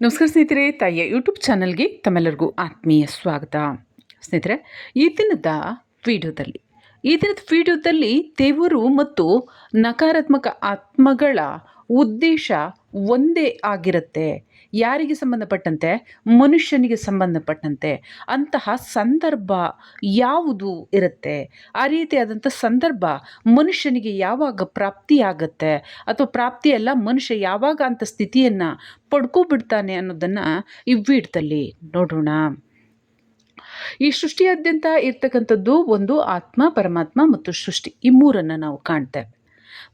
ನಮಸ್ಕಾರ ಸ್ನೇಹಿತರೆ, ತಾಯಿಯ ಯೂಟ್ಯೂಬ್ ಚಾನಲ್ಗೆ ತಮ್ಮೆಲ್ಲರಿಗೂ ಆತ್ಮೀಯ ಸ್ವಾಗತ. ಸ್ನೇಹಿತರೆ, ಈ ದಿನದ ವಿಡಿಯೋದಲ್ಲಿ, ಈ ದಿನದ ವಿಡಿಯೋದಲ್ಲಿ ದೇವರು ಮತ್ತು ನಕಾರಾತ್ಮಕ ಆತ್ಮಗಳ ಉದ್ದೇಶ ಒಂದೇ ಆಗಿರುತ್ತೆ. ಯಾರಿಗೆ ಸಂಬಂಧಪಟ್ಟಂತೆ? ಮನುಷ್ಯನಿಗೆ ಸಂಬಂಧಪಟ್ಟಂತೆ. ಅಂತಹ ಸಂದರ್ಭ ಯಾವುದು ಇರುತ್ತೆ? ಆ ರೀತಿಯಾದಂಥ ಸಂದರ್ಭ ಮನುಷ್ಯನಿಗೆ ಯಾವಾಗ ಪ್ರಾಪ್ತಿಯಾಗತ್ತೆ? ಅಥವಾ ಪ್ರಾಪ್ತಿಯಲ್ಲ, ಮನುಷ್ಯ ಯಾವಾಗ ಅಂಥ ಸ್ಥಿತಿಯನ್ನು ಪಡ್ಕೊಬಿಡ್ತಾನೆ ಅನ್ನೋದನ್ನು ವಿಡಿಯೋದಲ್ಲಿ ನೋಡೋಣ. ಈ ಸೃಷ್ಟಿಯಾದ್ಯಂತ ಇರ್ತಕ್ಕಂಥದ್ದು ಒಂದು ಆತ್ಮ, ಪರಮಾತ್ಮ ಮತ್ತು ಸೃಷ್ಟಿ. ಈ ಮೂರನ್ನು ನಾವು ಕಾಣ್ತೇವೆ.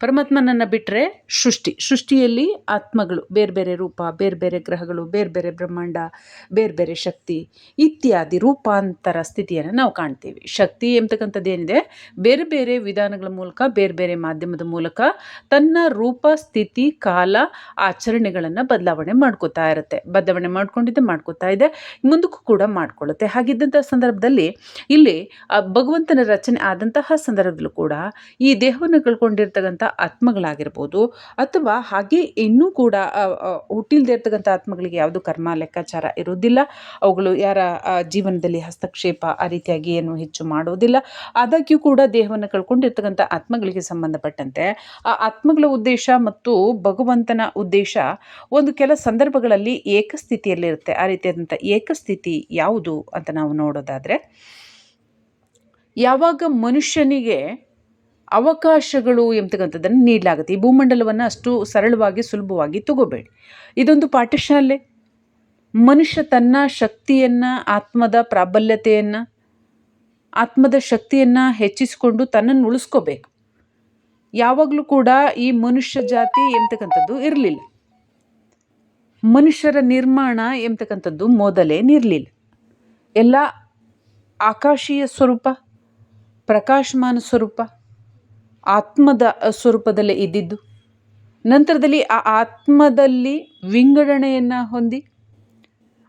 ಪರಮಾತ್ಮನನ್ನು ಬಿಟ್ಟರೆ ಸೃಷ್ಟಿ. ಸೃಷ್ಟಿಯಲ್ಲಿ ಆತ್ಮಗಳು, ಬೇರೆ ಬೇರೆ ರೂಪ, ಬೇರೆ ಬೇರೆ ಗ್ರಹಗಳು, ಬೇರೆ ಬೇರೆ ಬ್ರಹ್ಮಾಂಡ, ಬೇರೆ ಬೇರೆ ಶಕ್ತಿ ಇತ್ಯಾದಿ ರೂಪಾಂತರ ಸ್ಥಿತಿಯನ್ನು ನಾವು ಕಾಣ್ತೀವಿ. ಶಕ್ತಿ ಎಂಬತಕ್ಕಂಥದ್ದು ಏನಿದೆ? ಬೇರೆ ಬೇರೆ ವಿಧಾನಗಳ ಮೂಲಕ, ಬೇರೆ ಬೇರೆ ಮಾಧ್ಯಮದ ಮೂಲಕ ತನ್ನ ರೂಪ, ಸ್ಥಿತಿ, ಕಾಲ ಆಚರಣೆಗಳನ್ನು ಬದಲಾವಣೆ ಮಾಡ್ಕೋತಾ ಇರುತ್ತೆ. ಬದಲಾವಣೆ ಮಾಡ್ಕೊಂಡಿದ್ದೆ, ಮಾಡ್ಕೋತಾ ಇದೆ, ಮುಂದಕ್ಕೂ ಕೂಡ ಮಾಡ್ಕೊಳ್ಳುತ್ತೆ ಹಾಗಿದ್ದಂಥ ಸಂದರ್ಭದಲ್ಲಿ ಇಲ್ಲಿ ಭಗವಂತನ ರಚನೆ ಆದಂತಹ ಸಂದರ್ಭದಲ್ಲೂ ಕೂಡ ಈ ದೇಹವನ್ನು ಕಳ್ಕೊಂಡಿರ್ತಕ್ಕಂಥ ಆತ್ಮಗಳಾಗಿರ್ಬೋದು ಅಥವಾ ಹಾಗೆ ಇನ್ನೂ ಕೂಡ ಹುಟ್ಟಿಲ್ದೇ ಇರ್ತಕ್ಕಂಥ ಆತ್ಮಗಳಿಗೆ ಯಾವುದು ಕರ್ಮ, ಲೆಕ್ಕಾಚಾರ ಇರುವುದಿಲ್ಲ. ಅವುಗಳು ಯಾರ ಜೀವನದಲ್ಲಿ ಹಸ್ತಕ್ಷೇಪ ಆ ರೀತಿಯಾಗಿ ಏನು ಹೆಚ್ಚು ಮಾಡೋದಿಲ್ಲ ಆದಾಗ್ಯೂ ಕೂಡ ದೇಹವನ್ನು ಕಳ್ಕೊಂಡಿರ್ತಕ್ಕಂಥ ಆತ್ಮಗಳಿಗೆ ಸಂಬಂಧಪಟ್ಟಂತೆ ಆ ಆತ್ಮಗಳ ಉದ್ದೇಶ ಮತ್ತು ಭಗವಂತನ ಉದ್ದೇಶ ಒಂದು ಕೆಲ ಸಂದರ್ಭಗಳಲ್ಲಿ ಏಕಸ್ಥಿತಿಯಲ್ಲಿರುತ್ತೆ. ಆ ರೀತಿಯಾದಂಥ ಏಕಸ್ಥಿತಿ ಯಾವುದು ಅಂತ ನಾವು ನೋಡೋದಾದರೆ, ಯಾವಾಗ ಮನುಷ್ಯನಿಗೆ ಅವಕಾಶಗಳು ಎಂಬತಕ್ಕಂಥದ್ದನ್ನು ನೀಡಲಾಗುತ್ತೆ. ಈ ಭೂಮಂಡಲವನ್ನು ಅಷ್ಟು ಸರಳವಾಗಿ, ಸುಲಭವಾಗಿ ತಗೋಬೇಡಿ. ಇದೊಂದು ಪಾಠಶಾಲೆ. ಮನುಷ್ಯ ತನ್ನ ಶಕ್ತಿಯನ್ನು, ಆತ್ಮದ ಪ್ರಾಬಲ್ಯತೆಯನ್ನು, ಆತ್ಮದ ಶಕ್ತಿಯನ್ನು ಹೆಚ್ಚಿಸಿಕೊಂಡು ತನ್ನನ್ನು ಉಳಿಸ್ಕೋಬೇಕು. ಯಾವಾಗಲೂ ಕೂಡ ಈ ಮನುಷ್ಯ ಜಾತಿ ಎಂಬತಕ್ಕಂಥದ್ದು ಇರಲಿಲ್ಲ. ಮನುಷ್ಯರ ನಿರ್ಮಾಣ ಎಂಬತಕ್ಕಂಥದ್ದು ಮೊದಲೇನಿರಲಿಲ್ಲ ಎಲ್ಲ ಆಕಾಶೀಯ ಸ್ವರೂಪ, ಪ್ರಕಾಶಮಾನ ಸ್ವರೂಪ ಆತ್ಮದ ಸ್ವರೂಪದಲ್ಲೇ ಇದ್ದಿದ್ದು. ನಂತರದಲ್ಲಿ ಆ ಆತ್ಮದಲ್ಲಿ ವಿಂಗಡಣೆಯನ್ನು ಹೊಂದಿ,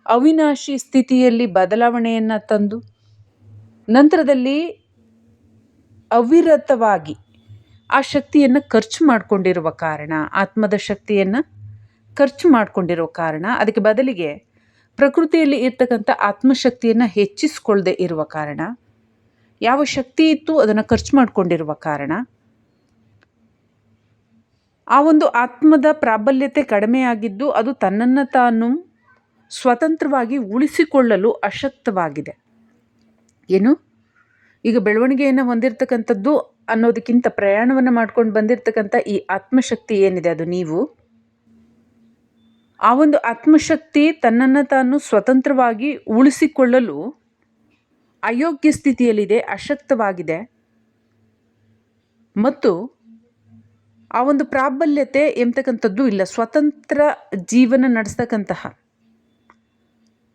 ಅವಿನಾಶಿ ಸ್ಥಿತಿಯಲ್ಲಿ ಬದಲಾವಣೆಯನ್ನು ತಂದು, ನಂತರದಲ್ಲಿ ಅವಿರತವಾಗಿ ಆ ಶಕ್ತಿಯನ್ನು ಖರ್ಚು ಮಾಡಿಕೊಂಡಿರುವ ಕಾರಣ, ಆತ್ಮದ ಶಕ್ತಿಯನ್ನು ಖರ್ಚು ಮಾಡಿಕೊಂಡಿರುವ ಕಾರಣ, ಅದಕ್ಕೆ ಬದಲಿಗೆ ಪ್ರಕೃತಿಯಲ್ಲಿ ಇರ್ತಕ್ಕಂಥ ಆತ್ಮಶಕ್ತಿಯನ್ನು ಹೆಚ್ಚಿಸ್ಕೊಳ್ಳದೆ ಇರುವ ಕಾರಣ, ಯಾವ ಶಕ್ತಿ ಇತ್ತು ಅದನ್ನು ಖರ್ಚು ಮಾಡಿಕೊಂಡಿರುವ ಕಾರಣ ಆ ಒಂದು ಆತ್ಮದ ಪ್ರಾಬಲ್ಯತೆ ಕಡಿಮೆಯಾಗಿದ್ದು ಅದು ತನ್ನನ್ನು ತಾನು ಸ್ವತಂತ್ರವಾಗಿ ಉಳಿಸಿಕೊಳ್ಳಲು ಅಶಕ್ತವಾಗಿದೆ. ಏನು? ಈಗ ಬೆಳವಣಿಗೆಯನ್ನು ಹೊಂದಿರತಕ್ಕಂಥದ್ದು ಅನ್ನೋದಕ್ಕಿಂತ ಪ್ರಯಾಣವನ್ನು ಮಾಡ್ಕೊಂಡು ಬಂದಿರತಕ್ಕಂಥ ಈ ಆತ್ಮಶಕ್ತಿ ಏನಿದೆ ಅದು ನೀವು? ಆ ಒಂದು ಆತ್ಮಶಕ್ತಿ ತನ್ನನ್ನು ತಾನು ಸ್ವತಂತ್ರವಾಗಿ ಉಳಿಸಿಕೊಳ್ಳಲು ಅಯೋಗ್ಯ ಸ್ಥಿತಿಯಲ್ಲಿದೆ, ಅಶಕ್ತವಾಗಿದೆ. ಮತ್ತು ಆ ಒಂದು ಪ್ರಾಬಲ್ಯತೆ ಎಂಬತಕ್ಕಂಥದ್ದು ಇಲ್ಲ. ಸ್ವತಂತ್ರ ಜೀವನ ನಡೆಸ್ತಕ್ಕಂತಹ,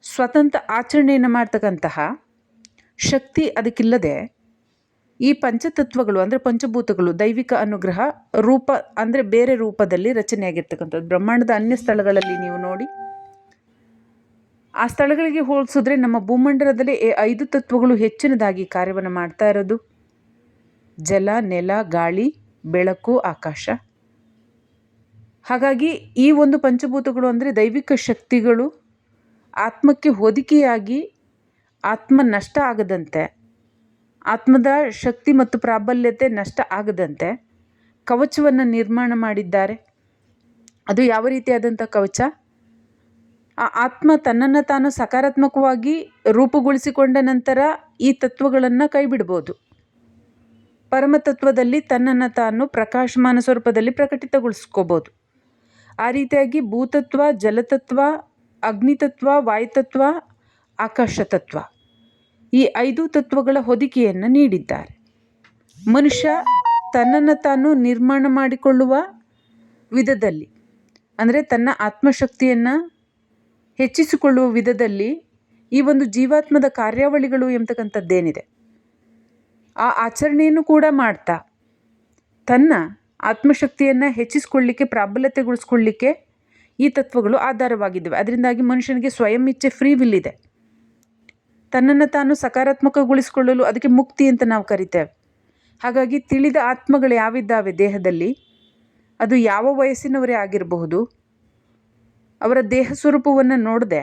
ಸ್ವತಂತ್ರ ಆಚರಣೆಯನ್ನು ಮಾಡ್ತಕ್ಕಂತಹ ಶಕ್ತಿ ಅದಕ್ಕಿಲ್ಲದೆ ಈ ಪಂಚತತ್ವಗಳು ಅಂದರೆ ಪಂಚಭೂತಗಳು, ದೈವಿಕ ಅನುಗ್ರಹ ರೂಪ ಅಂದರೆ ಬೇರೆ ರೂಪದಲ್ಲಿ ರಚನೆಯಾಗಿರ್ತಕ್ಕಂಥದ್ದು. ಬ್ರಹ್ಮಾಂಡದ ಅನ್ಯ ಸ್ಥಳಗಳಲ್ಲಿ ನೀವು ನೋಡಿ, ಆ ಸ್ಥಳಗಳಿಗೆ ಹೋಲಿಸಿದ್ರೆ ನಮ್ಮ ಭೂಮಂಡಲದಲ್ಲಿ ಐದು ತತ್ವಗಳು ಹೆಚ್ಚಿನದಾಗಿ ಕಾರ್ಯವನ್ನು ಮಾಡ್ತಾ ಇರೋದು. ಜಲ, ನೆಲ, ಗಾಳಿ ಬೆಳಕು, ಆಕಾಶ. ಹಾಗಾಗಿ ಈ ಒಂದು ಪಂಚಭೂತಗಳು ಅಂದರೆ ದೈವಿಕ ಶಕ್ತಿಗಳು ಆತ್ಮಕ್ಕೆ ಹೊದಿಕೆಯಾಗಿ ಆತ್ಮ ನಷ್ಟ ಆಗದಂತೆ, ಆತ್ಮದ ಶಕ್ತಿ ಮತ್ತು ಪ್ರಾಬಲ್ಯತೆ ನಷ್ಟ ಆಗದಂತೆ ಕವಚವನ್ನು ನಿರ್ಮಾಣ ಮಾಡಿದ್ದಾರೆ. ಅದು ಯಾವ ರೀತಿಯಾದಂಥ ಕವಚ? ಆ ಆತ್ಮ ತನ್ನನ್ನು ತಾನು ಸಕಾರಾತ್ಮಕವಾಗಿ ರೂಪುಗೊಳಿಸಿಕೊಂಡ ನಂತರ ಈ ತತ್ವಗಳನ್ನು ಕೈಬಿಡ್ಬೋದು. ಪರಮತತ್ವದಲ್ಲಿ ತನ್ನನ್ನು ತಾನು ಪ್ರಕಾಶಮಾನ ಸ್ವರೂಪದಲ್ಲಿ ಪ್ರಕಟಿತಗೊಳಿಸ್ಕೋಬೋದು. ಆ ರೀತಿಯಾಗಿ ಭೂತತ್ವ, ಜಲತತ್ವ, ಅಗ್ನಿತತ್ವ, ವಾಯುತತ್ವ ಆಕಾಶ ತತ್ವ ಈ ಐದು ತತ್ವಗಳ ಹೊದಿಕೆಯನ್ನು ನೀಡಿದ್ದಾರೆ. ಮನುಷ್ಯ ತನ್ನನ್ನು ತಾನು ನಿರ್ಮಾಣ ಮಾಡಿಕೊಳ್ಳುವ ವಿಧದಲ್ಲಿ, ಅಂದರೆ ತನ್ನ ಆತ್ಮಶಕ್ತಿಯನ್ನು ಹೆಚ್ಚಿಸಿಕೊಳ್ಳುವ ವಿಧದಲ್ಲಿ ಈ ಒಂದು ಜೀವಾತ್ಮದ ಕಾರ್ಯಾವಳಿಗಳು ಎಂಬತಕ್ಕಂಥದ್ದೇನಿದೆ. ಆ ಆಚರಣೆಯನ್ನು ಕೂಡ ಮಾಡ್ತಾ. ತನ್ನ ಆತ್ಮಶಕ್ತಿಯನ್ನು ಹೆಚ್ಚಿಸ್ಕೊಳ್ಳಿಕ್ಕೆ, ಪ್ರಾಬಲ್ಯತೆಗೊಳಿಸ್ಕೊಳ್ಳಿಕ್ಕೆ ಈ ತತ್ವಗಳು ಆಧಾರವಾಗಿದ್ದಾವೆ. ಅದರಿಂದಾಗಿ ಮನುಷ್ಯನಿಗೆ ಸ್ವಯಂ ಇಚ್ಛೆ ಫ್ರೀ ವಿಲ್ ಇದೆ. ತನ್ನನ್ನು ತಾನು ಸಕಾರಾತ್ಮಕಗೊಳಿಸಿಕೊಳ್ಳಲು ಅದಕ್ಕೆ ಮುಕ್ತಿ ಅಂತ ನಾವು ಕರಿತೇವೆ. ಹಾಗಾಗಿ ತಿಳಿದ ಆತ್ಮಗಳು ಯಾವಿದ್ದಾವೆ ದೇಹದಲ್ಲಿ? ಅದು ಯಾವ ವಯಸ್ಸಿನವರೇ ಆಗಿರಬಹುದು? ಅವರ ದೇಹ ಸ್ವರೂಪವನ್ನು ನೋಡದೆ.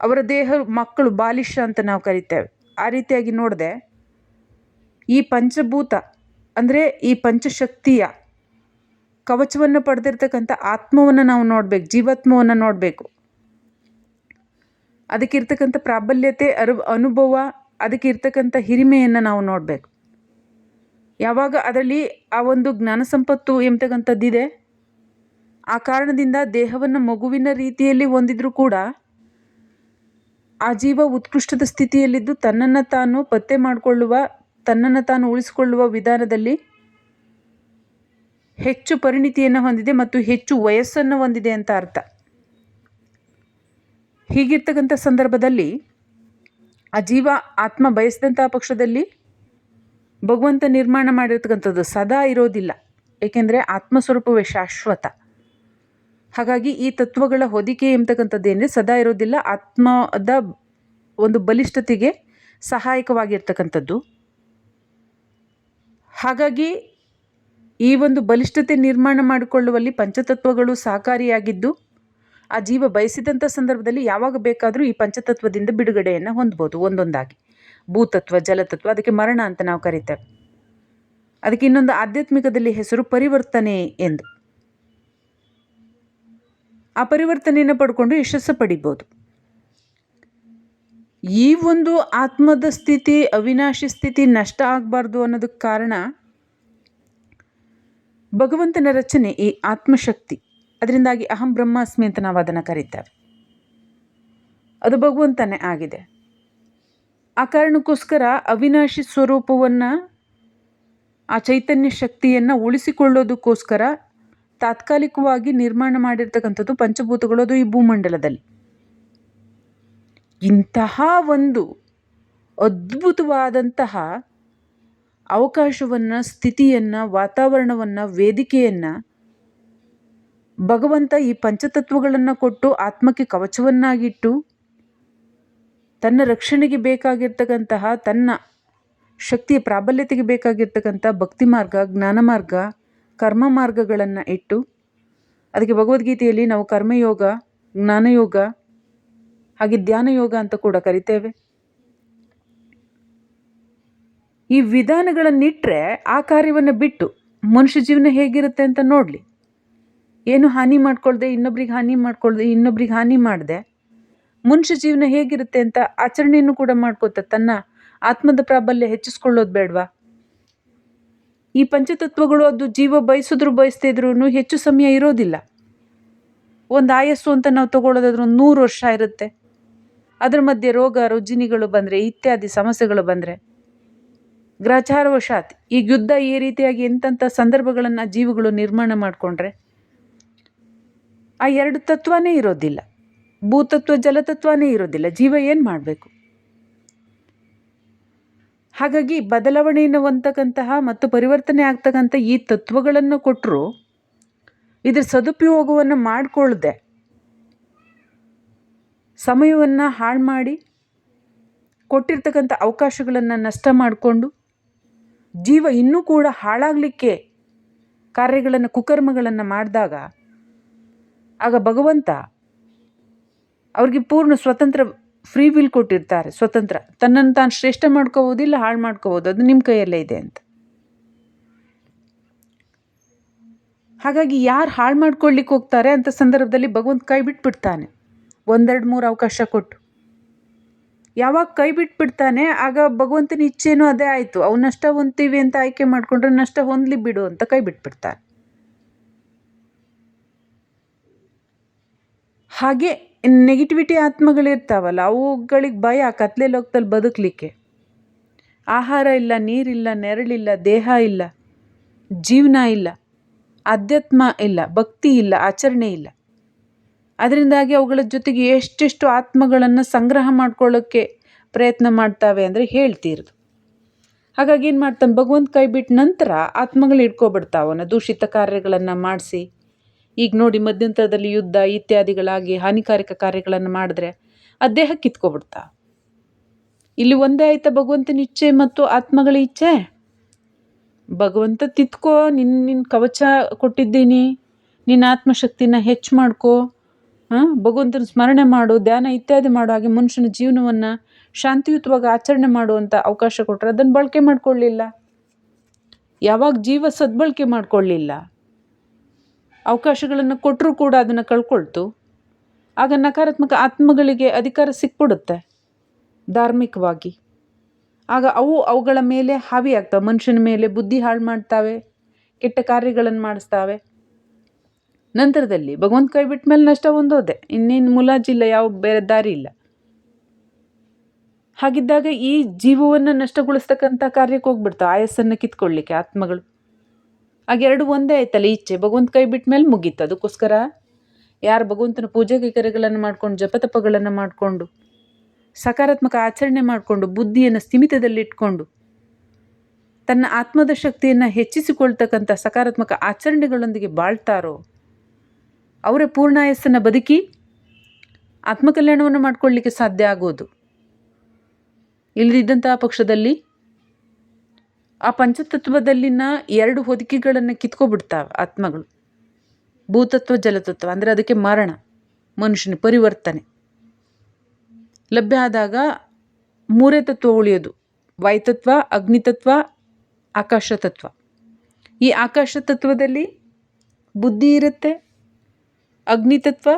ಅವರ ದೇಹ ಮಕ್ಕಳು ಬಾಲಿಶ ಅಂತ ನಾವು ಕರಿತೇವೆ. ಆ ರೀತಿಯಾಗಿ ನೋಡಿದೆ. ಈ ಪಂಚಭೂತ ಅಂದರೆ ಈ ಪಂಚಶಕ್ತಿಯ ಕವಚವನ್ನು ಪಡೆದಿರ್ತಕ್ಕಂಥ ಆತ್ಮವನ್ನು ನಾವು ನೋಡಬೇಕು, ಜೀವಾತ್ಮವನ್ನು ನೋಡಬೇಕು. ಅದಕ್ಕಿರ್ತಕ್ಕಂಥ ಪ್ರಾಬಲ್ಯತೆ, ಅರು, ಅನುಭವ, ಅದಕ್ಕಿರ್ತಕ್ಕಂಥ ಹಿರಿಮೆಯನ್ನು ನಾವು ನೋಡಬೇಕು. ಯಾವಾಗ ಅದರಲ್ಲಿ ಆ ಒಂದು ಜ್ಞಾನ ಸಂಪತ್ತು ಎಂಬತಕ್ಕಂಥದ್ದಿದೆ, ಆ ಕಾರಣದಿಂದ ದೇಹವನ್ನು ಮಗುವಿನ ರೀತಿಯಲ್ಲಿ ಹೊಂದಿದ್ರೂ ಕೂಡ ಆ ಜೀವ ಉತ್ಕೃಷ್ಟದ ಸ್ಥಿತಿಯಲ್ಲಿದ್ದು ತನ್ನನ್ನು ತಾನು ಪತ್ತೆ ಮಾಡಿಕೊಳ್ಳುವ, ತನ್ನನ್ನು ತಾನು ಉಳಿಸಿಕೊಳ್ಳುವ ವಿಧಾನದಲ್ಲಿ ಹೆಚ್ಚು ಪರಿಣಿತಿಯನ್ನು ಹೊಂದಿದೆ ಮತ್ತು ಹೆಚ್ಚು ವಯಸ್ಸನ್ನು ಹೊಂದಿದೆ ಅಂತ ಅರ್ಥ. ಹೀಗಿರ್ತಕ್ಕಂಥ ಸಂದರ್ಭದಲ್ಲಿ ಆ ಜೀವ ಆತ್ಮ ಬಯಸಿದಂಥ ಪಕ್ಷದಲ್ಲಿ ಭಗವಂತ ನಿರ್ಮಾಣ ಮಾಡಿರ್ತಕ್ಕಂಥದ್ದು ಸದಾ ಇರೋದಿಲ್ಲ. ಏಕೆಂದರೆ ಆತ್ಮಸ್ವರೂಪವೇ ಶಾಶ್ವತ. ಹಾಗಾಗಿ ಈ ತತ್ವಗಳ ಹೊದಿಕೆ ಎಂಬತಕ್ಕಂಥದ್ದೇನೆ ಸದಾ ಇರೋದಿಲ್ಲ, ಆತ್ಮದ ಒಂದು ಬಲಿಷ್ಠತೆಗೆ ಸಹಾಯಕವಾಗಿರ್ತಕ್ಕಂಥದ್ದು. ಹಾಗಾಗಿ ಈ ಒಂದು ಬಲಿಷ್ಠತೆ ನಿರ್ಮಾಣ ಮಾಡಿಕೊಳ್ಳುವಲ್ಲಿ ಪಂಚತತ್ವಗಳು ಸಹಕಾರಿಯಾಗಿದ್ದು, ಆ ಜೀವ ಬಯಸಿದಂಥ ಸಂದರ್ಭದಲ್ಲಿ ಯಾವಾಗ ಬೇಕಾದರೂ ಈ ಪಂಚತತ್ವದಿಂದ ಬಿಡುಗಡೆಯನ್ನು ಹೊಂದ್ಬೋದು, ಒಂದೊಂದಾಗಿ. ಭೂತತ್ವ, ಜಲತತ್ವ, ಅದಕ್ಕೆ ಮರಣ ಅಂತ ನಾವು ಕರಿತೇವೆ. ಅದಕ್ಕೆ ಇನ್ನೊಂದು ಆಧ್ಯಾತ್ಮಿಕದಲ್ಲಿ ಹೆಸರು ಪರಿವರ್ತನೆ ಎಂದು. ಆ ಪರಿವರ್ತನೆಯನ್ನು ಪಡ್ಕೊಂಡು ಯಶಸ್ಸು ಪಡಿಬೋದು. ಈ ಒಂದು ಆತ್ಮದ ಸ್ಥಿತಿ, ಅವಿನಾಶಿ ಸ್ಥಿತಿ ನಷ್ಟ ಆಗಬಾರ್ದು ಅನ್ನೋದಕ್ಕೆ ಕಾರಣ ಭಗವಂತನ ರಚನೆ, ಈ ಆತ್ಮಶಕ್ತಿ. ಅದರಿಂದಾಗಿ ಅಹಂ ಬ್ರಹ್ಮಾಸ್ಮಿ ಅಂತ ನಾವು ಅದನ್ನು ಕರೀತೇವೆ. ಅದು ಭಗವಂತನೇ ಆಗಿದೆ. ಆ ಕಾರಣಕ್ಕೋಸ್ಕರ ಅವಿನಾಶಿ ಸ್ವರೂಪವನ್ನು, ಆ ಚೈತನ್ಯ ಶಕ್ತಿಯನ್ನು ಉಳಿಸಿಕೊಳ್ಳೋದಕ್ಕೋಸ್ಕರ ತಾತ್ಕಾಲಿಕವಾಗಿ ನಿರ್ಮಾಣ ಮಾಡಿರ್ತಕ್ಕಂಥದ್ದು ಪಂಚಭೂತಗಳು, ಅದು ಈ ಭೂಮಂಡಲದಲ್ಲಿ. ಇಂತಹ ಒಂದು ಅದ್ಭುತವಾದಂತಹ ಅವಕಾಶವನ್ನು, ಸ್ಥಿತಿಯನ್ನು, ವಾತಾವರಣವನ್ನು, ವೇದಿಕೆಯನ್ನು ಭಗವಂತ ಈ ಪಂಚತತ್ವಗಳನ್ನು ಕೊಟ್ಟು ಆತ್ಮಕ್ಕೆ ಕವಚವನ್ನಾಗಿಟ್ಟು ತನ್ನ ರಕ್ಷಣೆಗೆ ಬೇಕಾಗಿರ್ತಕ್ಕಂತಹ, ತನ್ನ ಶಕ್ತಿಯ ಪ್ರಾಬಲ್ಯತೆಗೆ ಬೇಕಾಗಿರ್ತಕ್ಕಂಥ ಭಕ್ತಿ ಮಾರ್ಗ, ಜ್ಞಾನ ಮಾರ್ಗ ಕರ್ಮ ಮಾರ್ಗಗಳನ್ನು ಇಟ್ಟು, ಅದಕ್ಕೆ ಭಗವದ್ಗೀತೆಯಲ್ಲಿ ನಾವು ಕರ್ಮಯೋಗ, ಜ್ಞಾನಯೋಗ, ಹಾಗೆ ಧ್ಯಾನಯೋಗ ಅಂತ ಕೂಡ ಕರಿತೇವೆ. ಈ ವಿಧಾನಗಳನ್ನಿಟ್ಟರೆ ಆ ಕಾರ್ಯವನ್ನು ಬಿಟ್ಟು ಮನುಷ್ಯ ಜೀವನ ಹೇಗಿರುತ್ತೆ ಅಂತ ನೋಡಲಿ. ಏನು ಹಾನಿ ಮಾಡ್ಕೊಳ್ದೆ, ಇನ್ನೊಬ್ರಿಗೆ ಹಾನಿ ಮಾಡ್ಕೊಳ್ದೆ, ಇನ್ನೊಬ್ರಿಗೆ ಹಾನಿ ಮಾಡಿದೆ, ಮನುಷ್ಯ ಜೀವನ ಹೇಗಿರುತ್ತೆ ಅಂತ ಆಚರಣೆಯನ್ನು ಕೂಡ ಮಾಡ್ಕೋತ ತನ್ನ ಆತ್ಮದ ಪ್ರಾಬಲ್ಯ ಹೆಚ್ಚಿಸ್ಕೊಳ್ಳೋದು ಬೇಡವಾ? ಈ ಪಂಚತತ್ವಗಳು ಅದು ಜೀವ ಬಯಸಿದ್ರು ಬಯಸ್ತಿದ್ರು ಹೆಚ್ಚು ಸಮಯ ಇರೋದಿಲ್ಲ. ಒಂದು ಆಯಸ್ಸು ಅಂತ ನಾವು ತಗೊಳ್ಳೋದಾದ್ರೆ ಒಂದು ನೂರು ವರ್ಷ ಇರುತ್ತೆ. ಅದರ ಮಧ್ಯೆ ರೋಗ, ರುಜಿನಿಗಳು ಬಂದರೆ, ಇತ್ಯಾದಿ ಸಮಸ್ಯೆಗಳು ಬಂದರೆ ಗ್ರಹಚಾರವಶಾತ್ ಈಗ ಯುದ್ಧ ಈ ರೀತಿಯಾಗಿ ಎಂತೆಂಥ ಸಂದರ್ಭಗಳನ್ನು ಜೀವಗಳು ನಿರ್ಮಾಣ ಮಾಡಿಕೊಂಡ್ರೆ ಆ ಎರಡು ತತ್ವನೇ ಇರೋದಿಲ್ಲ. ಭೂತತ್ವ, ಜಲತತ್ವನೇ ಇರೋದಿಲ್ಲ. ಜೀವ ಏನು ಮಾಡಬೇಕು? ಹಾಗಾಗಿ ಬದಲಾವಣೆಯನ್ನು ಹೊಂದತಕ್ಕಂತಹ ಮತ್ತು ಪರಿವರ್ತನೆ ಆಗ್ತಕ್ಕಂಥ ಈ ತತ್ವಗಳನ್ನು ಕೊಟ್ಟರು ಇದರ ಸದುಪಯೋಗವನ್ನು ಮಾಡಿಕೊಳ್ಳದೆ ಸಮಯವನ್ನು ಹಾಳು ಮಾಡಿ ಕೊಟ್ಟಿರ್ತಕ್ಕಂಥ ಅವಕಾಶಗಳನ್ನು ನಷ್ಟ ಮಾಡಿಕೊಂಡು ಜೀವ ಇನ್ನೂ ಕೂಡ ಹಾಳಾಗಲಿಕ್ಕೆ ಕಾರ್ಯಗಳನ್ನು, ಕುಕರ್ಮಗಳನ್ನು ಮಾಡಿದಾಗ ಆಗ ಭಗವಂತ ಅವ್ರಿಗೆ ಪೂರ್ಣ ಸ್ವತಂತ್ರ ಫ್ರೀ ವಿಲ್ ಕೊಟ್ಟಿರ್ತಾರೆ, ಸ್ವತಂತ್ರ. ತನ್ನನ್ನು ತಾನು ಶ್ರೇಷ್ಠ ಮಾಡ್ಕೋಬೋದಿಲ್ಲ, ಹಾಳು ಮಾಡ್ಕೋಬೋದು, ಅದು ನಿಮ್ಮ ಕೈಯಲ್ಲೇ ಇದೆ ಅಂತ. ಹಾಗಾಗಿ ಯಾರು ಹಾಳು ಮಾಡ್ಕೊಳ್ಳಿಕ್ಕೆ ಹೋಗ್ತಾರೆ ಅಂತ ಸಂದರ್ಭದಲ್ಲಿ ಭಗವಂತ ಕೈ ಬಿಟ್ಬಿಡ್ತಾನೆ. ಒಂದೆರಡು ಮೂರು ಅವಕಾಶ ಕೊಟ್ಟು. ಯಾವಾಗ ಕೈ ಬಿಟ್ಬಿಡ್ತಾನೆ, ಆಗ ಭಗವಂತನ ಇಚ್ಛೆನೂ ಅದೇ ಆಯಿತು. ಅವು ನಷ್ಟ ಹೊಂದ್ತೀವಿ ಅಂತ ಆಯ್ಕೆ ಮಾಡಿಕೊಂಡ್ರೆ ನಷ್ಟ ಹೊಂದಲಿ ಬಿಡು ಅಂತ ಕೈ ಬಿಟ್ಬಿಡ್ತಾನೆ. ಹಾಗೆ ನೆಗೆಟಿವಿಟಿ ಆತ್ಮಗಳಿರ್ತಾವಲ್ಲ, ಅವುಗಳಿಗೆ ಭಯ ಕತ್ಲೆ ಲೋಕದಲ್ಲಿ ಬದುಕಲಿಕ್ಕೆ. ಆಹಾರ ಇಲ್ಲ, ನೀರಿಲ್ಲ, ನೆರಳಿಲ್ಲ, ದೇಹ ಇಲ್ಲ, ಜೀವನ ಇಲ್ಲ ಅಧ್ಯಾತ್ಮ ಇಲ್ಲ, ಭಕ್ತಿ ಇಲ್ಲ, ಆಚರಣೆ ಇಲ್ಲ. ಅದರಿಂದಾಗಿ ಅವುಗಳ ಜೊತೆಗೆ ಎಷ್ಟೆಷ್ಟು ಆತ್ಮಗಳನ್ನು ಸಂಗ್ರಹ ಮಾಡ್ಕೊಳ್ಳೋಕ್ಕೆ ಪ್ರಯತ್ನ ಮಾಡ್ತಾವೆ ಅಂದರೆ ಹೇಳ್ತಿರೋದು. ಹಾಗಾಗಿ ಏನು ಮಾಡ್ತಾನೆ ಭಗವಂತ ಕೈ ಬಿಟ್ಟ ನಂತರ ಆತ್ಮಗಳು ಹಿಡ್ಕೊಬಿಡ್ತಾವನ ದೂಷಿತ ಕಾರ್ಯಗಳನ್ನು ಮಾಡಿಸಿ. ಈಗ ನೋಡಿ ಮಧ್ಯಂತರದಲ್ಲಿ ಯುದ್ಧ ಇತ್ಯಾದಿಗಳಾಗಿ ಹಾನಿಕಾರಕ ಕಾರ್ಯಗಳನ್ನು ಮಾಡಿದ್ರೆ ಆ ದೇಹ ಕಿತ್ಕೊಬಿಡ್ತಾ. ಇಲ್ಲಿ ಒಂದೇ ಆಯ್ತಾ ಭಗವಂತನ ಇಚ್ಛೆ ಮತ್ತು ಆತ್ಮಗಳ ಇಚ್ಛೆ? ಭಗವಂತ ತಿತ್ಕೋ ನಿನ್ನ ನಿನ್ನ ಕವಚ ಕೊಟ್ಟಿದ್ದೀನಿ, ನಿನ್ನ ಆತ್ಮಶಕ್ತಿನ ಹೆಚ್ಚು ಮಾಡ್ಕೋ ಹಾಂ ಭಗವಂತನ ಸ್ಮರಣೆ ಮಾಡು, ಧ್ಯಾನ ಇತ್ಯಾದಿ ಮಾಡು, ಹಾಗೆ ಮನುಷ್ಯನ ಜೀವನವನ್ನು ಶಾಂತಿಯುತವಾಗಿ ಆಚರಣೆ ಮಾಡುವಂಥ ಅವಕಾಶ ಕೊಟ್ಟರೆ ಅದನ್ನು ಬಳಕೆ ಮಾಡ್ಕೊಳ್ಳಿಲ್ಲ. ಯಾವಾಗ ಜೀವ ಸದ್ಬಳಕೆ ಮಾಡ್ಕೊಳ್ಳಿಲ್ಲ. ಅವಕಾಶಗಳನ್ನು ಕೊಟ್ಟರೂ ಕೂಡ ಅದನ್ನು ಕಳ್ಕೊಳ್ತು. ಆಗ ನಕಾರಾತ್ಮಕ ಆತ್ಮಗಳಿಗೆ ಅಧಿಕಾರ ಸಿಕ್ಬಿಡುತ್ತೆ ಧಾರ್ಮಿಕವಾಗಿ. ಆಗ ಅವು ಅವುಗಳ ಮೇಲೆ ಹಾವಿ ಆಗ್ತವೆ, ಮನುಷ್ಯನ ಮೇಲೆ ಬುದ್ಧಿ ಹಾಳು ಮಾಡ್ತಾವೆ, ಕೆಟ್ಟ ಕಾರ್ಯಗಳನ್ನು ಮಾಡಿಸ್ತಾವೆ. ನಂತರದಲ್ಲಿ ಭಗವಂತ ಕೈ ಬಿಟ್ಟ ಮೇಲೆ ನಷ್ಟ ಹೊಂದೋದೆ. ಇನ್ನೇನು ಮುಲಾಜಿಲ್ಲ ಯಾವ ಬೇರೆ ದಾರಿ ಇಲ್ಲ. ಹಾಗಿದ್ದಾಗ ಈ ಜೀವವನ್ನು ನಷ್ಟಗೊಳಿಸ್ತಕ್ಕಂಥ ಕಾರ್ಯಕ್ಕೆ ಹೋಗ್ಬಿಡ್ತಾವೆ, ಆಯಸ್ಸನ್ನು ಕಿತ್ಕೊಳ್ಳಿಕ್ಕೆ ಆತ್ಮಗಳು. ಎರಡು ಒಂದೇ ಆಯ್ತಲ್ಲ ಈಚೆ. ಭಗವಂತ ಕೈ ಬಿಟ್ಟ ಮೇಲೆ ಮುಗೀತು. ಅದಕ್ಕೋಸ್ಕರ ಯಾರು ಭಗವಂತನ ಪೂಜೆ ಕೈಕರ್ಯಗಳನ್ನು ಮಾಡ್ಕೊಂಡು, ಜಪತಪಗಳನ್ನು ಮಾಡಿಕೊಂಡು, ಸಕಾರಾತ್ಮಕ ಆಚರಣೆ ಮಾಡಿಕೊಂಡು, ಬುದ್ಧಿಯನ್ನು ಸ್ಥಿಮಿತದಲ್ಲಿಟ್ಕೊಂಡು, ತನ್ನ ಆತ್ಮದ ಶಕ್ತಿಯನ್ನು ಹೆಚ್ಚಿಸಿಕೊಳ್ತಕ್ಕಂಥ ಸಕಾರಾತ್ಮಕ ಆಚರಣೆಗಳೊಂದಿಗೆ ಬಾಳ್ತಾರೋ, ಅವರೇ ಪೂರ್ಣಾಯಸ್ಸನ್ನು ಬದುಕಿ ಆತ್ಮಕಲ್ಯಾಣವನ್ನು ಮಾಡಿಕೊಳ್ಳಿಕ್ಕೆ ಸಾಧ್ಯ ಆಗೋದು. ಇಲ್ಲದಿದ್ದಂತಹ ಪಕ್ಷದಲ್ಲಿ ಆ ಪಂಚತತ್ವದಲ್ಲಿನ ಎರಡು ಹೊದಿಕೆಗಳನ್ನು ಕಿತ್ಕೊಬಿಡ್ತಾವೆ ಆತ್ಮಗಳು. ಭೂತತ್ವ, ಜಲತತ್ವ, ಅಂದರೆ ಅದಕ್ಕೆ ಮರಣ, ಮನುಷ್ಯನ ಪರಿವರ್ತನೆ. ಲಭ್ಯ ಆದಾಗ ಮೂರೇ ತತ್ವ ಉಳಿಯೋದು. ವಾಯುತತ್ವ, ಅಗ್ನಿತತ್ವ ಆಕಾಶ ತತ್ವ ಈ ಆಕಾಶ ತತ್ವದಲ್ಲಿ ಬುದ್ಧಿ ಇರುತ್ತೆ, ಅಗ್ನಿತತ್ವ,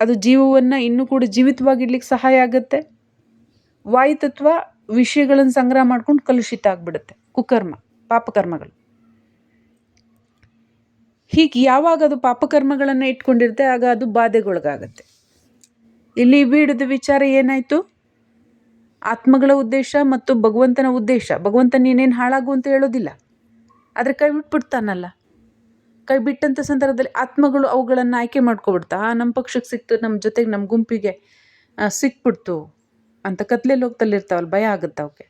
ಅದು ಜೀವವನ್ನು ಇನ್ನೂ ಕೂಡ ಜೀವಿತವಾಗಿಡ್ಲಿಕ್ಕೆ ಸಹಾಯ ಆಗುತ್ತೆ. ವಾಯುತತ್ವ ವಿಷಯಗಳನ್ನು ಸಂಗ್ರಹ ಮಾಡ್ಕೊಂಡು ಕಲುಷಿತ ಆಗಿಬಿಡುತ್ತೆ. ಕುಕರ್ಮ, ಪಾಪಕರ್ಮಗಳು. ಹೀಗೆ ಯಾವಾಗ ಅದು ಪಾಪಕರ್ಮಗಳನ್ನು ಇಟ್ಕೊಂಡಿರುತ್ತೆ, ಆಗ ಅದು ಬಾಧೆಗೊಳಗಾಗತ್ತೆ. ಇಲ್ಲಿ ಬೀಡದ ವಿಚಾರ ಏನಾಯಿತು? ಆತ್ಮಗಳ ಉದ್ದೇಶ ಮತ್ತು ಭಗವಂತನ ಉದ್ದೇಶ. ಭಗವಂತ ನೀನೇನು ಹಾಳಾಗು ಅಂತ ಹೇಳೋದಿಲ್ಲ. ಆದರೆ ಕೈ ಬಿಟ್ಬಿಡ್ತಾನಲ್ಲ. ಕೈ ಬಿಟ್ಟಂಥ ಸಂದರ್ಭದಲ್ಲಿ ಆತ್ಮಗಳು ಅವುಗಳನ್ನು ಆಯ್ಕೆ ಮಾಡ್ಕೊಬಿಡ್ತಾ ನಮ್ಮ ಪಕ್ಷಕ್ಕೆ ಸಿಕ್ತು ನಮ್ಮ ಜೊತೆಗೆ ನಮ್ಮ ಗುಂಪಿಗೆ ಸಿಕ್ಬಿಡ್ತು ಅಂತ ಕತ್ಲೆಯಲ್ಲಿ ಹೋಗ್ತಲ್ಲಿರ್ತಾವಲ್ಲ, ಭಯ ಆಗುತ್ತೆ ಅವಕ್ಕೆ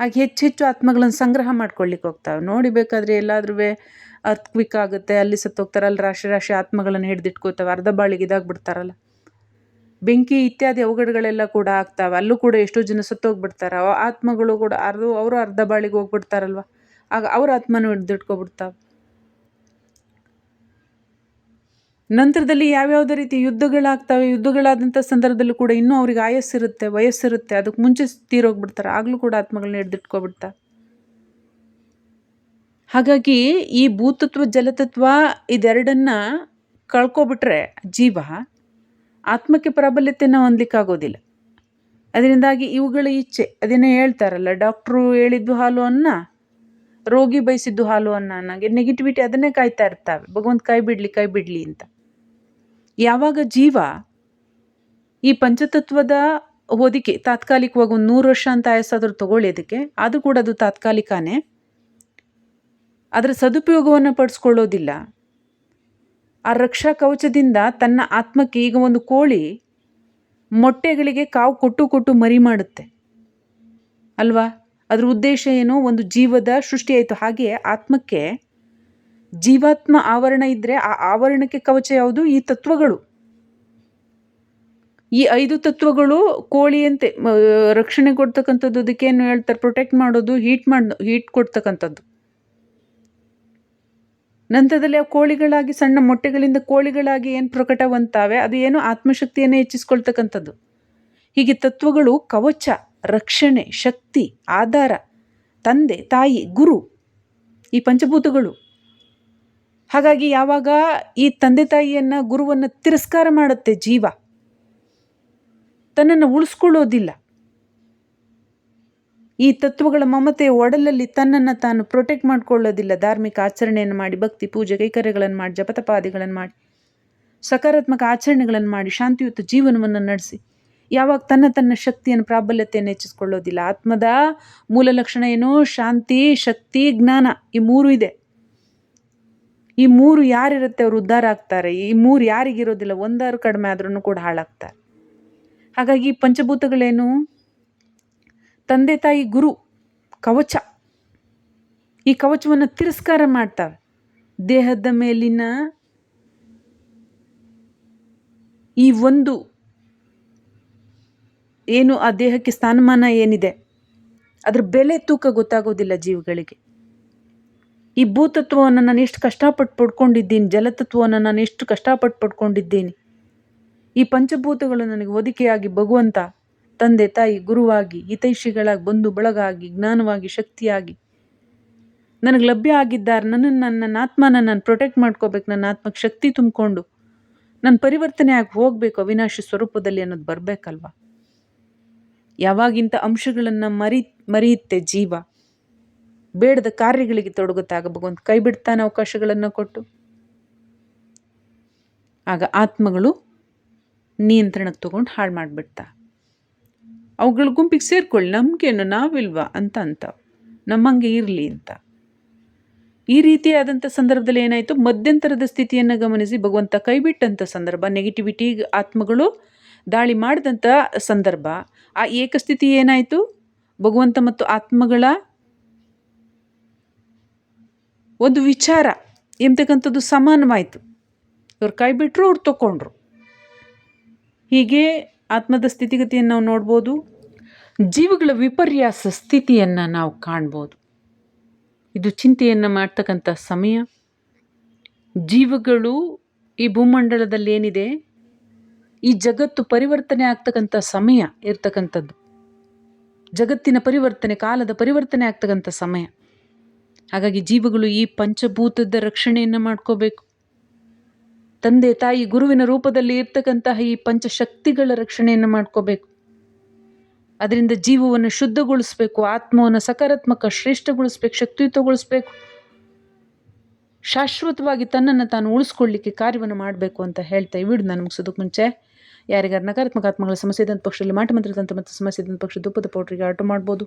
ಹಾಗೆ ಹೆಚ್ಚು ಆತ್ಮಗಳನ್ನು ಸಂಗ್ರಹ ಮಾಡ್ಕೊಳ್ಳಿಕ್ಕೆ ಹೋಗ್ತಾವೆ. ನೋಡಿ ಬೇಕಾದರೆ ಎಲ್ಲಾದ್ರೂ ಅರ್ತ್ಕ್ವಿಕ್ ಆಗುತ್ತೆ, ಅಲ್ಲಿ ಸತ್ತೋಗ್ತಾರೆ ಅಲ್ಲಿ ರಾಶಿ ರಾಶಿ ಆತ್ಮಗಳನ್ನು ಹಿಡಿದಿಟ್ಕೋತಾವೆ, ಅರ್ಧ ಬಾಳಿಗೆ ಇದಾಗ್ಬಿಡ್ತಾರಲ್ಲ. ಬೆಂಕಿ ಇತ್ಯಾದಿ ಅವಘಡಗಳೆಲ್ಲ ಕೂಡ ಆಗ್ತಾವೆ, ಅಲ್ಲೂ ಕೂಡ ಎಷ್ಟೋ ಜನ ಸತ್ತೋಗ್ಬಿಡ್ತಾರೆ ಆತ್ಮಗಳು ಕೂಡ ಅರ್ಧ, ಅವರು ಅರ್ಧ ಬಾಳಿಗೆ ಹೋಗ್ಬಿಡ್ತಾರಲ್ವ? ಆಗ ಅವ್ರ ಆತ್ಮನೂ ಹಿಡಿದಿಟ್ಕೊಬಿಡ್ತಾವೆ. ನಂತರದಲ್ಲಿ ಯಾವ್ಯಾವುದೇ ರೀತಿ ಯುದ್ಧಗಳಾಗ್ತವೆ, ಯುದ್ಧಗಳಾದಂಥ ಸಂದರ್ಭದಲ್ಲೂ ಕೂಡ ಇನ್ನೂ ಅವ್ರಿಗೆ ಆಯಸ್ಸಿರುತ್ತೆ, ವಯಸ್ಸಿರುತ್ತೆ. ಅದಕ್ಕೆ ಮುಂಚೆ ತೀರೋಗ್ಬಿಡ್ತಾರೆ. ಆಗಲೂ ಕೂಡ ಆತ್ಮಗಳನ್ನ ಹಿಡ್ದಿಟ್ಕೊಬಿಡ್ತಾರೆ ಹಾಗಾಗಿ ಈ ಭೂತತ್ವ, ಜಲತತ್ವ ಇದೆರಡನ್ನ ಕಳ್ಕೊಬಿಟ್ರೆ ಜೀವ ಆತ್ಮಕ್ಕೆ ಪ್ರಾಬಲ್ಯತೆಯನ್ನು ಹೊಂದಲಿಕ್ಕಾಗೋದಿಲ್ಲ. ಅದರಿಂದಾಗಿ ಇವುಗಳ ಇಚ್ಛೆ ಅದನ್ನೇ ಹೇಳ್ತಾರಲ್ಲ, ಡಾಕ್ಟ್ರು ಹೇಳಿದ್ದು ಹಾಲು ಅನ್ನ, ರೋಗಿ ಬಯಸಿದ್ದು ಹಾಲು ಅನ್ನ ಅನ್ನಂಗೆ. ನೆಗೆಟಿವಿಟಿ ಅದನ್ನೇ ಕಾಯ್ತಾ ಇರ್ತಾವೆ. ಭಗವಂತ ಕೈ ಬಿಡಲಿ ಕೈ ಬಿಡಲಿ ಅಂತ. ಯಾವಾಗ ಜೀವ ಈ ಪಂಚತತ್ವದ ಹೊದಿಕೆ ತಾತ್ಕಾಲಿಕವಾಗಿ ಒಂದು ನೂರು ವರ್ಷ ಅಂತ ಆಯಸ್ಸಾದ್ರೂ ತಗೊಳ್ಳಿ ಅದಕ್ಕೆ, ಆದರೂ ಕೂಡ ಅದು ತಾತ್ಕಾಲಿಕನೇ. ಅದರ ಸದುಪಯೋಗವನ್ನು ಪಡಿಸ್ಕೊಳ್ಳೋದಿಲ್ಲ. ಆ ರಕ್ಷಾ ಕವಚದಿಂದ ತನ್ನ ಆತ್ಮಕ್ಕೆ ಈಗ ಒಂದು ಕೋಳಿ ಮೊಟ್ಟೆಗಳಿಗೆ ಕಾವು ಕೊಟ್ಟು ಕೊಟ್ಟು ಮರಿ ಮಾಡುತ್ತೆ. ಅಲ್ವಾ? ಅದರ ಉದ್ದೇಶ ಏನು ಒಂದು ಜೀವದ ಸೃಷ್ಟಿಯಾಯಿತು ಹಾಗೆ ಆತ್ಮಕ್ಕೆ ಜೀವಾತ್ಮ ಆವರಣ ಇದ್ದರೆ ಆ ಆವರಣಕ್ಕೆ ಕವಚ ಯಾವುದು? ಈ ತತ್ವಗಳು. ಈ ಐದು ತತ್ವಗಳು ಕೋಳಿಯಂತೆ ರಕ್ಷಣೆ ಕೊಡ್ತಕ್ಕಂಥದ್ದು ಅದಕ್ಕೇನು ಹೇಳ್ತಾರೆ? ಪ್ರೊಟೆಕ್ಟ್ ಮಾಡೋದು ಹೀಟ್ ಮಾಡಿ ಹೀಟ್ ಕೊಡ್ತಕ್ಕಂಥದ್ದು. ನಂತರದಲ್ಲಿ ಆ ಕೋಳಿಗಳಾಗಿ, ಸಣ್ಣ ಮೊಟ್ಟೆಗಳಿಂದ ಕೋಳಿಗಳಾಗಿ ಏನು ಪ್ರಕಟವಂತಾವೆ? ಅದು ಏನು ಆತ್ಮಶಕ್ತಿಯನ್ನು ಹೆಚ್ಚಿಸ್ಕೊಳ್ತಕ್ಕಂಥದ್ದು. ಹೀಗೆ ತತ್ವಗಳು ಕವಚ, ರಕ್ಷಣೆ, ಶಕ್ತಿ, ಆಧಾರ, ತಂದೆ, ತಾಯಿ, ಗುರು, ಈ ಪಂಚಭೂತಗಳು. ಹಾಗಾಗಿ ಯಾವಾಗ ಈ ತಂದೆ ತಾಯಿಯನ್ನು ಗುರುವನ್ನು ತಿರಸ್ಕಾರ ಮಾಡುತ್ತೆ ಜೀವ, ತನ್ನನ್ನು ಉಳಿಸ್ಕೊಳ್ಳೋದಿಲ್ಲ. ಈ ತತ್ವಗಳ ಮಮತೆ ಒಡಲಲ್ಲಿ ತನ್ನನ್ನು ತಾನು ಪ್ರೊಟೆಕ್ಟ್ ಮಾಡ್ಕೊಳ್ಳೋದಿಲ್ಲ. ಧಾರ್ಮಿಕ ಆಚರಣೆಯನ್ನು ಮಾಡಿ, ಭಕ್ತಿ, ಪೂಜೆ, ಕೈಕರ್ಯಗಳನ್ನು ಮಾಡಿ ಜಪತಪಾದಿಗಳನ್ನು ಮಾಡಿ, ಸಕಾರಾತ್ಮಕ ಆಚರಣೆಗಳನ್ನು ಮಾಡಿ, ಶಾಂತಿಯುತ ಜೀವನವನ್ನು ನಡೆಸಿ. ಯಾವಾಗ ತನ್ನ ತನ್ನ ಶಕ್ತಿಯನ್ನು, ಪ್ರಾಬಲ್ಯತೆಯನ್ನು ಹೆಚ್ಚಿಸ್ಕೊಳ್ಳೋದಿಲ್ಲ. ಆತ್ಮದ ಮೂಲ ಲಕ್ಷಣ ಏನು? ಶಾಂತಿ, ಶಕ್ತಿ, ಜ್ಞಾನ ಈ ಮೂರು ಇದೆ. ಈ ಮೂರು ಯಾರಿರುತ್ತೆ ಅವರು ಉದ್ಧಾರ ಆಗ್ತಾರೆ? ಈ ಮೂರು ಯಾರಿಗಿರೋದಿಲ್ಲ, ಒಂದಾರು ಕಡಿಮೆ ಆದ್ರೂ ಕೂಡ ಹಾಳಾಗ್ತಾರೆ. ಹಾಗಾಗಿ ಪಂಚಭೂತಗಳೇನು? ತಂದೆ ತಾಯಿ ಗುರು, ಕವಚ. ಈ ಕವಚವನ್ನು ತಿರಸ್ಕಾರ ಮಾಡ್ತವೆ. ದೇಹದ ಮೇಲಿನ ಈ ಒಂದು ಏನು ಆ ದೇಹಕ್ಕೆ ಸ್ಥಾನಮಾನ ಏನಿದೆ? ಅದ್ರ ಬೆಲೆ ತೂಕ ಗೊತ್ತಾಗೋದಿಲ್ಲ ಜೀವಗಳಿಗೆ. ಈ ಭೂತತ್ವವನ್ನು ನಾನು ಎಷ್ಟು ಕಷ್ಟಪಟ್ಟು ಪಡ್ಕೊಂಡಿದ್ದೀನಿ, ಜಲತತ್ವವನ್ನು ನಾನು ಎಷ್ಟು ಕಷ್ಟಪಟ್ಟು ಪಡ್ಕೊಂಡಿದ್ದೀನಿ. ಈ ಪಂಚಭೂತಗಳು ನನಗೆ ಒದಿಕೆಯಾಗಿ ಭಗವಂತ, ತಂದೆ, ತಾಯಿ, ಗುರುವಾಗಿ, ಹಿತೈಷಿಗಳಾಗಿ ಬಂಧು, ಬಳಗಾಗಿ, ಜ್ಞಾನವಾಗಿ, ಶಕ್ತಿಯಾಗಿ ನನಗೆ ಲಭ್ಯ ಆಗಿದ್ದಾರೆ. ನನ್ನನ್ನು ನನ್ನ ನನ್ನ ಆತ್ಮನ ನಾನು ಪ್ರೊಟೆಕ್ಟ್ ಮಾಡ್ಕೋಬೇಕು. ನನ್ನ ಆತ್ಮಕ್ಕೆ ಶಕ್ತಿ ತುಂಬಿಕೊಂಡು ನಾನು ಪರಿವರ್ತನೆ ಆಗಿ ಹೋಗಬೇಕು. ಅವಿನಾಶಿ ಸ್ವರೂಪದಲ್ಲಿ ಅನ್ನೋದು ಬರಬೇಕಲ್ವ? ಯಾವಾಗಿಂಥ ಅಂಶಗಳನ್ನು ಮರಿ ಮರೆಯುತ್ತೆ ಜೀವ. ಬೇಡದ ಕಾರ್ಯಗಳಿಗೆ ತೊಡಗುತ್ತಾಗ ಭಗವಂತ ಕೈ ಬಿಡ್ತಾನೆ ಅವಕಾಶಗಳನ್ನು ಕೊಟ್ಟು. ಆಗ ಆತ್ಮಗಳು ನಿಯಂತ್ರಣಕ್ಕೆ ತಗೊಂಡು ಹಾಳು ಮಾಡಿಬಿಡ್ತಾ. ಅವುಗಳ ಗುಂಪಿಗೆ ಸೇರ್ಕೊಳ್ಳಿ, ನಮಗೇನು ನಾವಿಲ್ವ ಅಂತ ಅಂತ. ನಮ್ಮಂಗೆ ಇರಲಿ ಅಂತ. ಈ ರೀತಿಯಾದಂಥ ಸಂದರ್ಭದಲ್ಲಿ ಏನಾಯಿತು? ಮಧ್ಯಂತರದ ಸ್ಥಿತಿಯನ್ನು ಗಮನಿಸಿ. ಭಗವಂತ ಕೈಬಿಟ್ಟಂಥ ಸಂದರ್ಭ ನೆಗೆಟಿವಿಟಿ ಆತ್ಮಗಳು ದಾಳಿ ಮಾಡಿದಂಥ ಸಂದರ್ಭ. ಆ ಏಕಸ್ಥಿತಿ ಏನಾಯಿತು? ಭಗವಂತ ಮತ್ತು ಆತ್ಮಗಳ ಒಂದು ವಿಚಾರ, ಎಂತಕ್ಕಂಥದ್ದು ಸಮಾನವಾಯಿತು. ಇವ್ರು ಕೈ ಬಿಟ್ಟರು ಅವ್ರು ತಗೊಂಡ್ರು ಹೀಗೆ ಆತ್ಮದ ಸ್ಥಿತಿಗತಿಯನ್ನು ನಾವು ನೋಡ್ಬೋದು, ಜೀವಗಳ ವಿಪರ್ಯಾಸ ಸ್ಥಿತಿಯನ್ನು ನಾವು ಕಾಣ್ಬೋದು. ಇದು ಚಿಂತೆಯನ್ನು ಮಾಡ್ತಕ್ಕಂಥ ಸಮಯ. ಜೀವಗಳು ಈ ಭೂಮಂಡಲದಲ್ಲಿ ಏನಿದೆ? ಈ ಜಗತ್ತು ಪರಿವರ್ತನೆ ಆಗ್ತಕ್ಕಂಥ ಸಮಯ ಇರ್ತಕ್ಕಂಥದ್ದು. ಜಗತ್ತಿನ ಪರಿವರ್ತನೆ, ಕಾಲದ ಪರಿವರ್ತನೆ ಆಗ್ತಕ್ಕಂಥ ಸಮಯ. ಹಾಗಾಗಿ ಜೀವಗಳು ಈ ಪಂಚಭೂತದ ರಕ್ಷಣೆಯನ್ನು ಮಾಡ್ಕೋಬೇಕು. ತಂದೆ, ತಾಯಿ, ಗುರುವಿನ ರೂಪದಲ್ಲಿ ಇರ್ತಕ್ಕಂತಹ ಈ ಪಂಚಶಕ್ತಿಗಳ ರಕ್ಷಣೆಯನ್ನು ಮಾಡ್ಕೋಬೇಕು. ಅದರಿಂದ ಜೀವವನ್ನು ಶುದ್ಧಗೊಳಿಸ್ಬೇಕು, ಆತ್ಮವನ್ನು ಸಕಾರಾತ್ಮಕ, ಶ್ರೇಷ್ಠಗೊಳಿಸ್ಬೇಕು ಶಕ್ತಿಯುತಗೊಳಿಸ್ಬೇಕು ಶಾಶ್ವತವಾಗಿ ತನ್ನನ್ನು ತಾನು ಉಳಿಸ್ಕೊಳ್ಳಿಕ್ಕೆ ಕಾರ್ಯವನ್ನು ಮಾಡಬೇಕು ಅಂತ ಹೇಳ್ತಾ ಈ ನಾನು ಮುಗಿಸೋದಕ್ಕೆ ಮುಂಚೆ, ಯಾರಿಗಾರು ನಕಾರಾತ್ಮಕ ಆತ್ಮಗಳ ಸಮಸ್ಯೆ ಇದ್ದಂಥ ಪಕ್ಷದಲ್ಲಿ ಮಾಟ ಮತ್ತು ಸಮಸ್ಯೆ ಇದ್ದಂಥ ಪಕ್ಷ ದುಪ್ಪದ ಪೌಡ್ರಿಗೆ ಆರ್ಡರ್ ಮಾಡ್ಬೋದು.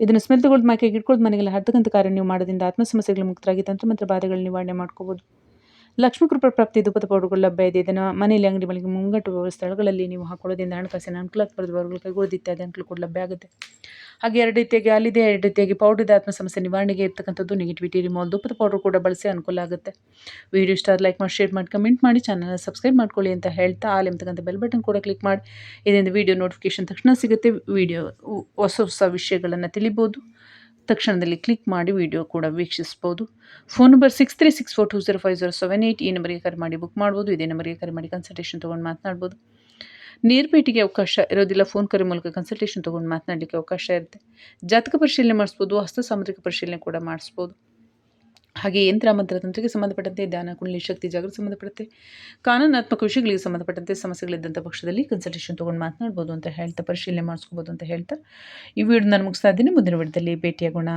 ಇದನ್ನು ಸ್ಮೆಲ್ ತಗೊಳ್ದು ಮಾಕೆಗೆ ಇಟ್ಕೊಳ್ದು ಮನೆಗೆಲ್ಲ ಹತ್ತಕ್ಕಂಥ ಕಾರ್ಯ ನೀವು ಮಾಡೋದ್ರಿಂದ ಆತ್ಮ ಸಮಸ್ಯೆಗಳು ಮುಕ್ತರಾಗಿ ತಂತ್ರ ಮಂತ್ರ ಬಾಧೆಗಳು ನಿವಾರಣೆ ಮಾಡ್ಕೋಬೋದು. ಲಕ್ಷ್ಮೀ ಕೃಪಾ ಪ್ರಾಪ್ತಿ ಧೂಪದ ಪೌಡರ್ಗಳು ಲಭ್ಯ ಇದೆ. ಇದನ್ನು ಮನೆಯಲ್ಲಿ ಅಂಗಡಿ ಮಳಿಗೆ ಮುಂಗಟ್ಟು ಸ್ಥಳಗಳಲ್ಲಿ ನೀವು ಹಾಕೊಳ್ಳೋದ್ರಿಂದ ಹಣಕಾಸಿನ ಅನುಕೂಲ ಬರೆದವರುಗಳು ಕೈಗೊಳ್ಳೋದು ಇತ್ಯಾದಿ ಅನುಕೂಲ ಕೂಡ ಲಭ್ಯ ಆಗುತ್ತೆ. ಹಾಗೆ ಎರಡು ರೀತಿಯಾಗಿ ಅಲ್ಲಿದೆ, ಎರಡು ರೀತಿಯಾಗಿ ಪೌಡರ್ದ. ಆತ್ಮ ಸಮಸ್ಯೆ ನಿವಾರಣೆಗೆ ಇರ್ತಕ್ಕಂಥದ್ದು ನೆಗೆಟಿವಿಟಿ ರಿಮೋಲ್ ಧೂಪದ ಪೌಡರ್ ಕೂಡ ಬಳಸಿ ಅನುಕೂಲ ಆಗುತ್ತೆ. ವಿಡಿಯೋ ಇಷ್ಟ ಲೈಕ್ ಮಾಡಿ ಶೇರ್ ಮಾಡಿ ಕಮೆಂಟ್ ಮಾಡಿ ಚಾನಲ್ನ ಸಬ್ಸ್ಕ್ರೈಬ್ ಮಾಡ್ಕೊಳ್ಳಿ ಅಂತ ಹೇಳ್ತಾ ಅಲ್ಲಿ ಎಂಬತಕ್ಕಂಥ ಬೆಲ್ ಬಟನ್ ಕೂಡ ಕ್ಲಿಕ್ ಮಾಡಿ. ಇದರಿಂದ ವಿಡಿಯೋ ನೋಟಿಫಿಕೇಶನ್ ತಕ್ಷಣ ಸಿಗುತ್ತೆ. ವಿಡಿಯೋ ಹೊಸ ಹೊಸ ವಿಷಯಗಳನ್ನು ತಿಳಿಬೋದು. ತಕ್ಷಣದಲ್ಲಿ ಕ್ಲಿಕ್ ಮಾಡಿ ವಿಡಿಯೋ ಕೂಡ ವೀಕ್ಷಿಸ್ಬೋದು. Phone number six three six four two zero five zero seven eight ಈ ನಂಬರಿಗೆ ಕರೆ ಮಾಡಿ ಬುಕ್ ಮಾಡ್ಬೋದು. ಇದೇ ನಂಬರಿಗೆ ಕರೆ ಮಾಡಿ ಕನ್ಸಲ್ಟೇಷನ್ ತೊಗೊಂಡು ಮಾತನಾಡ್ಬೋದು. ನೇರ್ ಭೇಟಿಗೆ ಅವಕಾಶ ಇರೋದಿಲ್ಲ, ಫೋನ್ ಕರೆ ಮೂಲಕ ಕನ್ಸಲ್ಟೇಷನ್ ತೊಗೊಂಡು ಮಾತನಾಡಲಿಕ್ಕೆ ಅವಕಾಶ ಇರುತ್ತೆ. ಜಾತಕ ಪರಿಶೀಲನೆ ಮಾಡಿಸ್ಬೋದು, ಹಸ್ತ ಸಾಮುದ್ರಿಕ ಪರಿಶೀಲನೆ ಕೂಡ ಮಾಡಿಸ್ಬೋದು. ಹಾಗೆ ಯಂತ್ರ ಮಂತ್ರ ತಂತ್ರಕ್ಕೆ ಸಂಬಂಧಪಟ್ಟಂತೆ ಧ್ಯಾನ ಕುಂಡಲಿ ಶಕ್ತಿ, ಜಾಗೃತಿ ಸಂಬಂಧಪಟ್ಟಂತೆ ಕಾನೂನಾತ್ಮಕ ವಿಷಯಗಳಿಗೆ ಸಂಬಂಧಪಟ್ಟಂತೆ ಸಮಸ್ಯೆಗಳಿದ್ದಂಥ ಪಕ್ಷದಲ್ಲಿ ಕನ್ಸಲ್ಟೇಷನ್ ತೊಗೊಂಡು ಮಾತನಾಡ್ಬೋದು ಅಂತ ಹೇಳ್ತಾ, ಪರಿಶೀಲನೆ ಮಾಡಿಸ್ಕೋಬೋದು ಅಂತ ಹೇಳ್ತಾ, ಈ ವಿಡಿಯೋ ನಾನು ಮುಗಿಸ್ತಾ ಇದ್ದೀನಿ. ಮುಂದಿನ ವಿಡಿಯೋದಲ್ಲಿ ಭೇಟಿಯಾಗೋಣ.